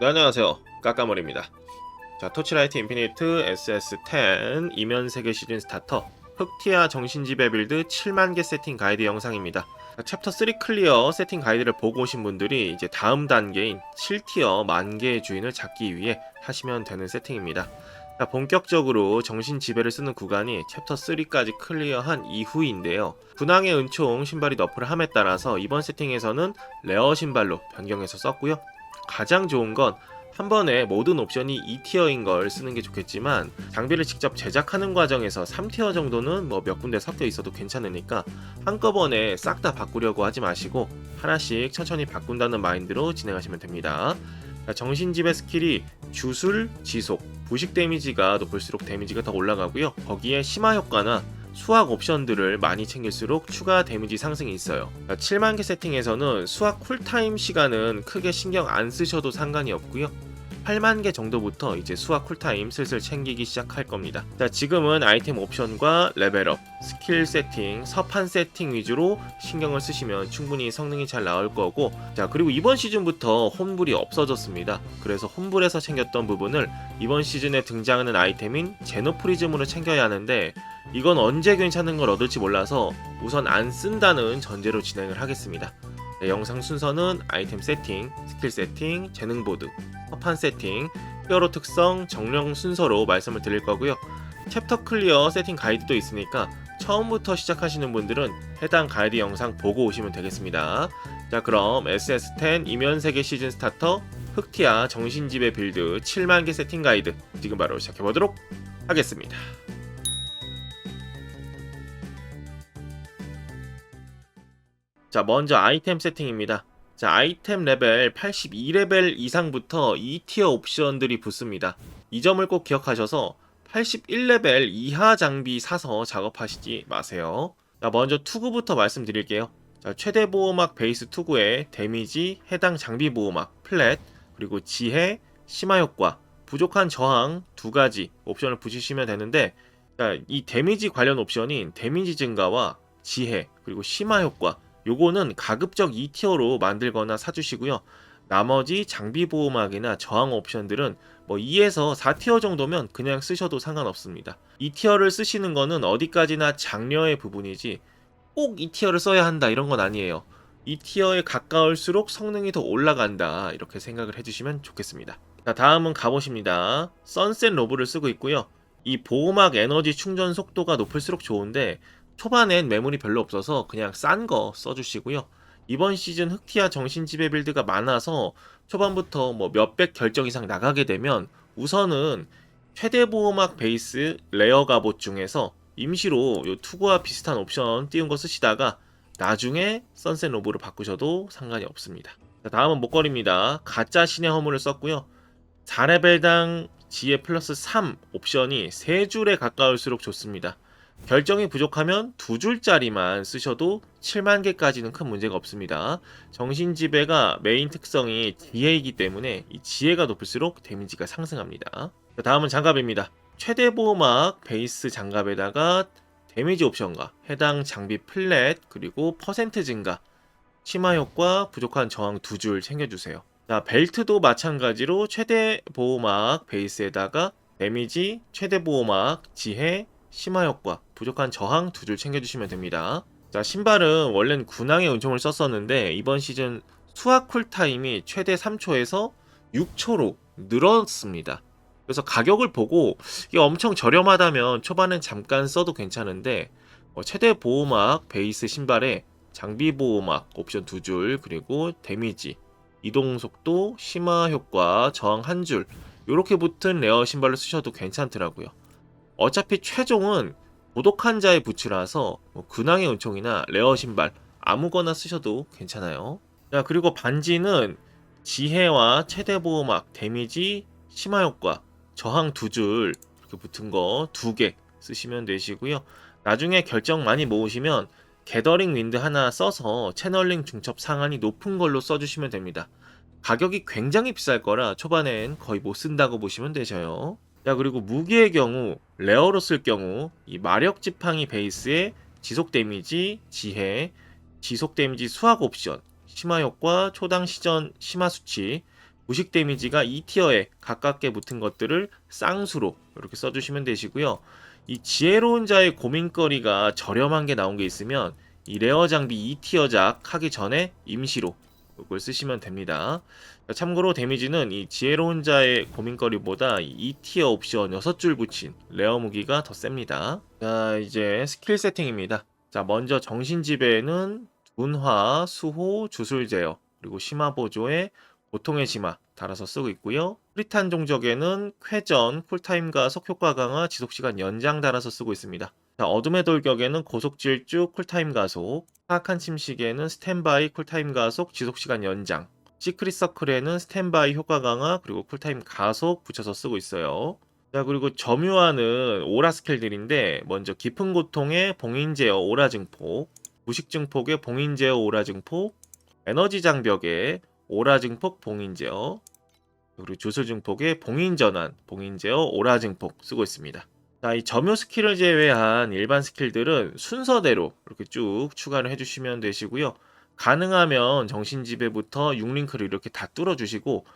네, 안녕하세요. 까까머리입니다. 자, 토치라이트 인피니트 SS10 이면 세계 시즌 스타터 흑티아 정신지배 빌드 7만 개 세팅 가이드 영상입니다. 자, 챕터 3 클리어 세팅 가이드를 보고 오신 분들이 이제 다음 단계인 7티어 만 개의 주인을 잡기 위해 하시면 되는 세팅입니다. 자, 본격적으로 정신 지배를 쓰는 구간이 챕터 3까지 클리어한 이후인데요. 군왕의 은총 신발이 너프를 함에 따라서 이번 세팅에서는 레어 신발로 변경해서 썼고요. 가장 좋은 건 한 번에 모든 옵션이 2티어인 걸 쓰는 게 좋겠지만 장비를 직접 제작하는 과정에서 3티어 정도는 뭐 몇 군데 섞여 있어도 괜찮으니까 한꺼번에 싹 다 바꾸려고 하지 마시고 하나씩 천천히 바꾼다는 마인드로 진행하시면 됩니다. 자, 정신지배 스킬이 주술, 지속, 부식 데미지가 높을수록 데미지가 더 올라가고요. 거기에 심화 효과나 수학 옵션들을 많이 챙길수록 추가 데미지 상승이 있어요. 7만 개 세팅에서는 수학 쿨타임 시간은 크게 신경 안 쓰셔도 상관이 없고요. 8만 개 정도부터 이제 수학 쿨타임 슬슬 챙기기 시작할 겁니다. 자, 지금은 아이템 옵션과 레벨업, 스킬 세팅, 서판 세팅 위주로 신경을 쓰시면 충분히 성능이 잘 나올 거고, 자, 그리고 이번 시즌부터 홈불이 없어졌습니다. 그래서 홈불에서 챙겼던 부분을 이번 시즌에 등장하는 아이템인 제노프리즘으로 챙겨야 하는데, 이건 언제 괜찮은 걸 얻을지 몰라서 우선 안 쓴다는 전제로 진행을 하겠습니다. 네, 영상 순서는 아이템 세팅, 스킬 세팅, 재능 보드, 서판 세팅, 히어로 특성, 정령 순서로 말씀을 드릴 거고요. 챕터 클리어 세팅 가이드도 있으니까 처음부터 시작하시는 분들은 해당 가이드 영상 보고 오시면 되겠습니다. 자 그럼 SS10 이면세계 시즌 스타터 흑티아 정신지배 빌드 7만 개 세팅 가이드 지금 바로 시작해 보도록 하겠습니다. 자, 먼저 아이템 세팅입니다. 자, 아이템 레벨 82레벨 이상부터 2티어 옵션들이 붙습니다. 이 점을 꼭 기억하셔서 81레벨 이하 장비 사서 작업하시지 마세요. 자, 먼저 투구부터 말씀드릴게요. 자, 최대 보호막 베이스 투구에 데미지, 해당 장비 보호막, 플랫, 그리고 지혜, 심화 효과, 부족한 저항 두 가지 옵션을 붙이시면 되는데 자, 이 데미지 관련 옵션인 데미지 증가와 지혜, 그리고 심화 효과 요거는 가급적 2티어로 만들거나 사주시고요. 나머지 장비 보호막이나 저항 옵션들은 뭐 2에서 4티어 정도면 그냥 쓰셔도 상관없습니다. 2티어를 쓰시는 거는 어디까지나 장려의 부분이지 꼭 2티어를 써야 한다 이런 건 아니에요. 2티어에 가까울수록 성능이 더 올라간다 이렇게 생각을 해주시면 좋겠습니다. 자 다음은 갑옷입니다. 선셋 로브를 쓰고 있고요. 이 보호막 에너지 충전 속도가 높을수록 좋은데 초반엔 매물이 별로 없어서 그냥 싼 거 써주시고요. 이번 시즌 흑티아 정신지배 빌드가 많아서 초반부터 뭐 몇백 결정 이상 나가게 되면 우선은 최대 보호막 베이스 레어 갑옷 중에서 임시로 요 투구와 비슷한 옵션 띄운 거 쓰시다가 나중에 선셋 로브로 바꾸셔도 상관이 없습니다. 자, 다음은 목걸이입니다. 가짜 신의 허물을 썼고요. 4레벨당 지혜 플러스 3 옵션이 3줄에 가까울수록 좋습니다. 결정이 부족하면 두 줄짜리만 쓰셔도 7만 개까지는 큰 문제가 없습니다. 정신 지배가 메인 특성이 지혜이기 때문에 이 지혜가 높을수록 데미지가 상승합니다. 자, 다음은 장갑입니다. 최대 보호막 베이스 장갑에다가 데미지 옵션과 해당 장비 플랫 그리고 퍼센트 증가 심화 효과 부족한 저항 두 줄 챙겨주세요. 자 벨트도 마찬가지로 최대 보호막 베이스에다가 데미지 최대 보호막 지혜 심화 효과, 부족한 저항 두 줄 챙겨주시면 됩니다. 자, 신발은 원래는 군항의 은총을 썼었는데 이번 시즌 수학 쿨타임이 최대 3초에서 6초로 늘었습니다. 그래서 가격을 보고 이게 엄청 저렴하다면 초반엔 잠깐 써도 괜찮은데 어, 최대 보호막 베이스 신발에 장비 보호막 옵션 두 줄 그리고 데미지 이동 속도 심화 효과 저항 한 줄 이렇게 붙은 레어 신발을 쓰셔도 괜찮더라고요. 어차피 최종은 고독한 자의 부츠라서 뭐 근황의 은총이나 레어 신발 아무거나 쓰셔도 괜찮아요. 자 그리고 반지는 지혜와 최대 보호막, 데미지, 심화 효과, 저항 두 줄 이렇게 붙은 거 두 개 쓰시면 되시고요. 나중에 결정 많이 모으시면 게더링 윈드 하나 써서 채널링 중첩 상한이 높은 걸로 써주시면 됩니다. 가격이 굉장히 비쌀 거라 초반엔 거의 못 쓴다고 보시면 되셔요. 자 그리고 무기의 경우 레어로 쓸 경우 이 마력 지팡이 베이스에 지속 데미지, 지혜, 지속 데미지 수학 옵션, 심화 효과, 초당 시전 심화 수치, 부식 데미지가 2티어에 가깝게 붙은 것들을 쌍수로 이렇게 써주시면 되시고요. 이 지혜로운 자의 고민거리가 저렴한 게 나온 게 있으면 이 레어 장비 2티어작 하기 전에 임시로 이걸 쓰시면 됩니다. 참고로 데미지는 이 지혜로운 자의 고민거리보다 이 2티어 옵션 6줄 붙인 레어 무기가 더 셉니다. 자, 이제 스킬 세팅입니다. 자, 먼저 정신지배에는 분화, 수호, 주술 제어, 그리고 심화 보조에 보통의 심화 달아서 쓰고 있고요. 프리탄 종적에는 쾌전, 쿨타임 가속 효과 강화, 지속시간 연장 달아서 쓰고 있습니다. 자, 어둠의 돌격에는 고속 질주, 쿨타임 가속, 파악한 침식에는 스탠바이, 쿨타임 가속, 지속시간 연장, 시크릿 서클에는 스탠바이 효과 강화, 그리고 쿨타임 가속 붙여서 쓰고 있어요. 자, 그리고 점유하는 오라 스킬들인데, 먼저 깊은 고통의 봉인 제어 오라 증폭, 부식 증폭의 봉인 제어 오라 증폭, 에너지 장벽의 오라 증폭 봉인 제어, 그리고 주술 증폭의 봉인 전환, 봉인 제어 오라 증폭 쓰고 있습니다. 자, 이 점유 스킬을 제외한 일반 스킬들은 순서대로 이렇게 쭉 추가를 해주시면 되시고요. 가능하면 정신지배부터 6링크를 이렇게 다 뚫어주시고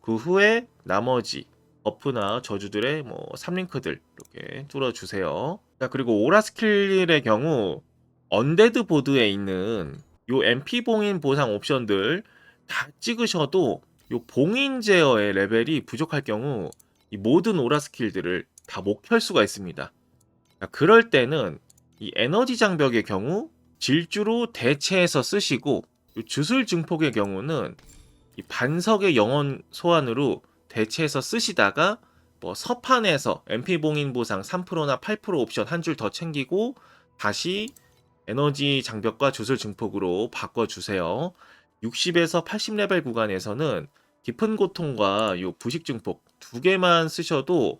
그 후에 나머지 버프나 저주들의 뭐 3링크들 이렇게 뚫어주세요. 자 그리고 오라 스킬의 경우 언데드 보드에 있는 요 MP 봉인 보상 옵션들 다 찍으셔도 요 봉인 제어의 레벨이 부족할 경우 이 모든 오라 스킬들을 다 못 켤 수가 있습니다. 자, 그럴 때는 이 에너지 장벽의 경우 질주로 대체해서 쓰시고 요 주술 증폭의 경우는 이 반석의 영혼 소환으로 대체해서 쓰시다가 뭐 서판에서 MP 봉인 보상 3%나 8% 옵션 한 줄 더 챙기고 다시 에너지 장벽과 주술 증폭으로 바꿔주세요. 60에서 80레벨 구간에서는 깊은 고통과 요 부식 증폭 두 개만 쓰셔도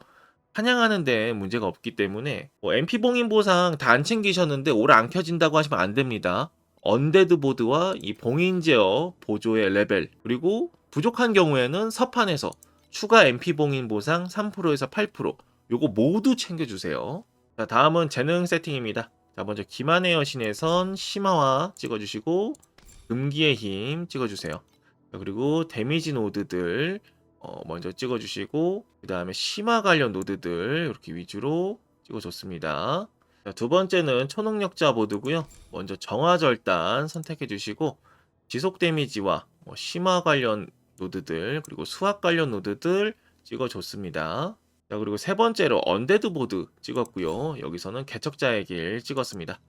사냥하는데 문제가 없기 때문에 뭐 MP 봉인 보상 다 안 챙기셨는데 오래 안 켜진다고 하시면 안 됩니다. 언데드 보드와 이 봉인 제어 보조의 레벨 그리고 부족한 경우에는 서판에서 추가 MP 봉인 보상 3%에서 8% 요거 모두 챙겨주세요. 자 다음은 재능 세팅입니다. 자 먼저 기만의 여신에선 심화화 찍어주시고 금기의 힘 찍어주세요. 자, 그리고 데미지 노드들 어, 먼저 찍어주시고 그 다음에 심화 관련 노드들 이렇게 위주로 찍어줬습니다. 자, 두 번째는 초능력자 보드고요. 먼저 정화절단 선택해 주시고 지속 데미지와 뭐 심화 관련 노드들 그리고 수학 관련 노드들 찍어줬습니다. 자 그리고 세 번째로 언데드 보드 찍었고요. 여기서는 개척자의 길 찍었습니다.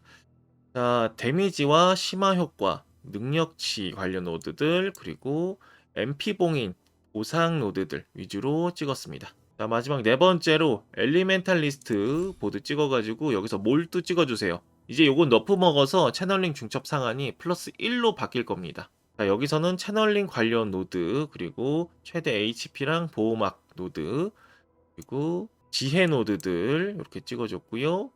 자 데미지와 심화 효과, 능력치 관련 노드들 그리고 MP 봉인 보상 노드들 위주로 찍었습니다. 자 마지막 네 번째로 엘리멘탈리스트 보드 찍어가지고 여기서 몰두 찍어주세요. 이제 요건 너프 먹어서 채널링 중첩 상한이 플러스 1로 바뀔 겁니다. 자 여기서는 채널링 관련 노드 그리고 최대 HP랑 보호막 노드 그리고 지혜 노드들 이렇게 찍어줬고요.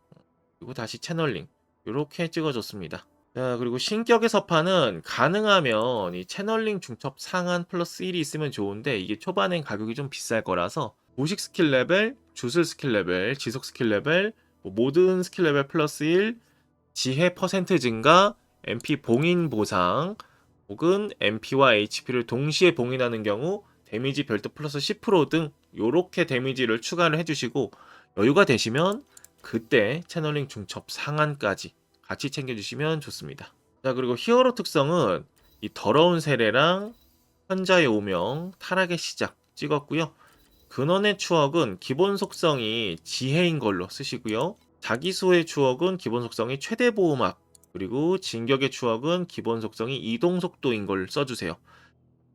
그리고 다시 채널링 이렇게 찍어줬습니다. 자 그리고 신격의 서판은 가능하면 이 채널링 중첩 상한 플러스 1이 있으면 좋은데 이게 초반엔 가격이 좀 비쌀 거라서 무식 스킬 레벨, 주술 스킬 레벨, 지속 스킬 레벨, 뭐 모든 스킬 레벨 플러스 1, 지혜 퍼센트 증가, MP 봉인 보상, 혹은 MP와 HP를 동시에 봉인하는 경우 데미지 별도 플러스 10%등 요렇게 데미지를 추가를 해주시고 여유가 되시면 그때 채널링 중첩 상한까지 같이 챙겨주시면 좋습니다. 자 그리고 히어로 특성은 이 더러운 세례랑 현자의 오명, 타락의 시작 찍었고요. 근원의 추억은 기본 속성이 지혜인 걸로 쓰시고요. 자기소의 추억은 기본 속성이 최대 보호막 그리고 진격의 추억은 기본 속성이 이동 속도인 걸 써주세요.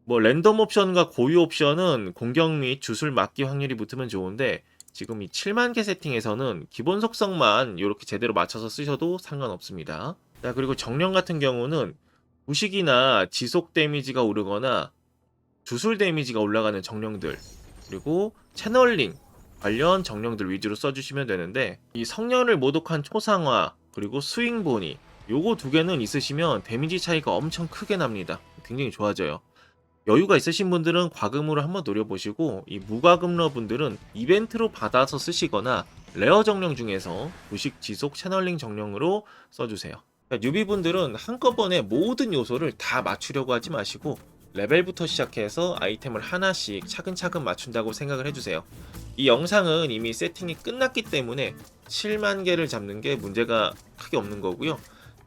뭐 랜덤 옵션과 고유 옵션은 공격 및 주술 맞기 확률이 붙으면 좋은데 지금 이 7만 개 세팅에서는 기본 속성만 이렇게 제대로 맞춰서 쓰셔도 상관없습니다. 자 그리고 정령 같은 경우는 부식이나 지속 데미지가 오르거나 주술 데미지가 올라가는 정령들 그리고 채널링 관련 정령들 위주로 써주시면 되는데 이 성년을 모독한 초상화 그리고 스윙보니 요거 두 개는 있으시면 데미지 차이가 엄청 크게 납니다. 굉장히 좋아져요. 여유가 있으신 분들은 과금으로 한번 노려보시고 이 무과금러 분들은 이벤트로 받아서 쓰시거나 레어 정령 중에서 부식 지속 채널링 정령으로 써주세요. 그러니까 뉴비 분들은 한꺼번에 모든 요소를 다 맞추려고 하지 마시고 레벨부터 시작해서 아이템을 하나씩 차근차근 맞춘다고 생각을 해주세요. 이 영상은 이미 세팅이 끝났기 때문에 7만 개를 잡는 게 문제가 크게 없는 거고요.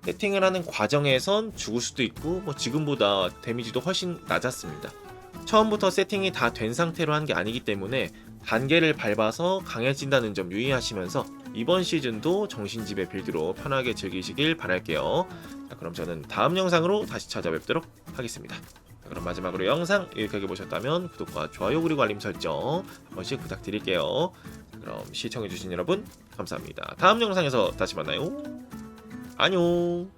세팅을 하는 과정에선 죽을 수도 있고 뭐 지금보다 데미지도 훨씬 낮았습니다. 처음부터 세팅이 다 된 상태로 한 게 아니기 때문에 단계를 밟아서 강해진다는 점 유의하시면서 이번 시즌도 정신집의 빌드로 편하게 즐기시길 바랄게요. 자, 그럼 저는 다음 영상으로 다시 찾아뵙도록 하겠습니다. 자, 그럼 마지막으로 영상 유익하게 보셨다면 구독과 좋아요 그리고 알림 설정 한 번씩 부탁드릴게요. 자, 그럼 시청해주신 여러분 감사합니다. 다음 영상에서 다시 만나요. 안녕.